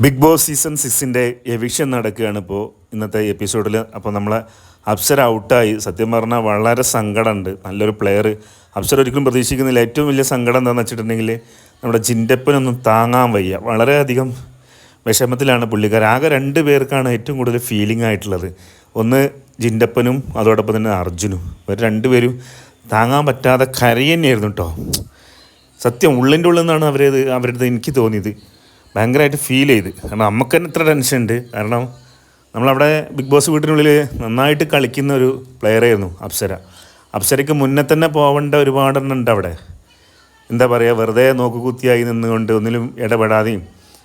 Big boss season സിക്സിന്റെ eviction നടക്കുകയാണ് ഇപ്പോൾ ഇന്നത്തെ എപ്പിസോഡിൽ. അപ്പോൾ നമ്മളെ അപ്സര ഔട്ടായി. സത്യം പറഞ്ഞാൽ വളരെ സങ്കടമുണ്ട്. നല്ലൊരു പ്ലെയർ അപ്സര ഒരിക്കലും പ്രതീക്ഷിക്കുന്നില്ല. ഏറ്റവും വലിയ സങ്കടം എന്താണെന്ന് വെച്ചിട്ടുണ്ടെങ്കിൽ നമ്മുടെ ജിൻഡപ്പനൊന്നും താങ്ങാൻ വയ്യ. വളരെയധികം വിഷമത്തിലാണ് പുള്ളിക്കാർ ആകെ രണ്ട് പേർക്കാണ് ഏറ്റവും കൂടുതൽ ഫീലിംഗ് ആയിട്ടുള്ളത്. ഒന്ന് ജിൻഡപ്പനും അതോടൊപ്പം തന്നെ അർജുനും. ഇവർ രണ്ടുപേരും താങ്ങാൻ പറ്റാതെ കരയന്നെയായിരുന്നു കേട്ടോ. സത്യം ഉള്ളിന്റെ ഉള്ളിൽ നിന്നാണ് അവരത് അവരുടെ എനിക്ക് തോന്നിയത്. ഭയങ്കരമായിട്ട് ഫീൽ ചെയ്ത്. കാരണം നമുക്ക് തന്നെ ഇത്ര ടെൻഷൻ ഉണ്ട്. കാരണം നമ്മളവിടെ ബിഗ് ബോസ് വീട്ടിനുള്ളിൽ നന്നായിട്ട് കളിക്കുന്ന ഒരു പ്ലെയറായിരുന്നു അപ്സര. അപ്സരയ്ക്ക് മുന്നേ തന്നെ പോവേണ്ട ഒരുപാടെണ്ണം ഉണ്ട് അവിടെ. എന്താ പറയുക വെറുതെ നോക്കുകുത്തിയായി നിന്നുകൊണ്ട് ഒന്നിലും ഇടപെടാതെയും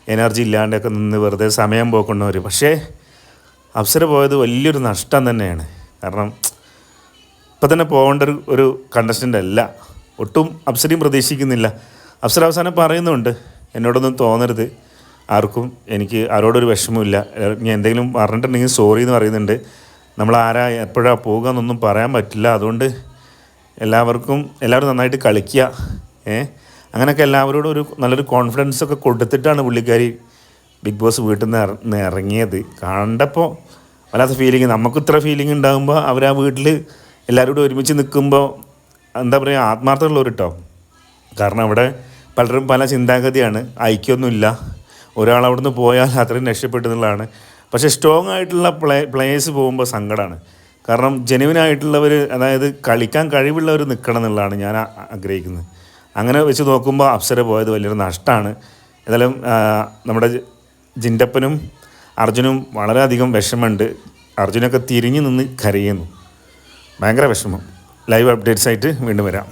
എനർജി ഇല്ലാണ്ടൊക്കെ നിന്ന് വെറുതെ സമയം പോക്കുന്നവർ പക്ഷേ അപ്സര പോയത് വലിയൊരു നഷ്ടം തന്നെയാണ്. കാരണം ഇപ്പം തന്നെ പോകേണ്ട ഒരു ഒരു കണ്ടസ്റ്റന്റ് അല്ല. ഒട്ടും അപ്സരയും പ്രതീക്ഷിക്കുന്നില്ല. അപ്സര അവസാനം പറയുന്നുണ്ട് എന്നോടൊന്നും തോന്നരുത്. ആർക്കും എനിക്ക് ആരോടൊരു വിഷമമില്ല ഞാൻ എന്തെങ്കിലും പറഞ്ഞിട്ടുണ്ടെങ്കിൽ സോറി എന്ന് പറയുന്നുണ്ട്. നമ്മൾ ആരാ എപ്പോഴാണ് പോകുക എന്നൊന്നും പറയാൻ പറ്റില്ല. അതുകൊണ്ട് എല്ലാവർക്കും എല്ലാവരും നന്നായിട്ട് കളിക്കുക. ഏ? അങ്ങനെയൊക്കെ എല്ലാവരോടും ഒരു നല്ലൊരു കോൺഫിഡൻസ് ഒക്കെ കൊടുത്തിട്ടാണ് പുള്ളിക്കാരി ബിഗ് ബോസ് വീട്ടിൽ നിന്ന് ഇറങ്ങിയത്. കണ്ടപ്പോൾ വല്ലാത്ത ഫീലിംഗ് നമുക്ക് ഇത്ര ഫീലിംഗ് ഉണ്ടാകുമ്പോൾ അവർ ആ വീട്ടിൽ എല്ലാവരും കൂടെ ഒരുമിച്ച് നിൽക്കുമ്പോൾ എന്താ പറയുക ആത്മാർത്ഥമുള്ളവർ കേട്ടോ? കാരണം അവിടെ പലരും പല ചിന്താഗതിയാണ്. ഐക്യമൊന്നുമില്ല ഒരാൾ അവിടുന്ന് പോയാൽ അത്രയും രക്ഷപ്പെട്ടു എന്നുള്ളതാണ് പക്ഷേ സ്ട്രോങ് ആയിട്ടുള്ള പ്ലേ പ്ലേയേഴ്സ് പോകുമ്പോൾ സങ്കടമാണ് കാരണം ജെനുവിനായിട്ടുള്ളവർ അതായത് കളിക്കാൻ കഴിവുള്ളവർ നിൽക്കണം എന്നുള്ളതാണ് ഞാൻ ആഗ്രഹിക്കുന്നത്. അങ്ങനെ വെച്ച് നോക്കുമ്പോൾ അപ്സര പോയത് വലിയൊരു നഷ്ടമാണ് ഏതായാലും നമ്മുടെ ജിന്റപ്പനും അർജുനും വളരെയധികം വിഷമമുണ്ട്. അർജുനൊക്കെ തിരിഞ്ഞു നിന്ന് കരയുന്നു. ഭയങ്കര വിഷമം. ലൈവ് അപ്ഡേറ്റ്സ് ആയിട്ട് വീണ്ടും വരാം.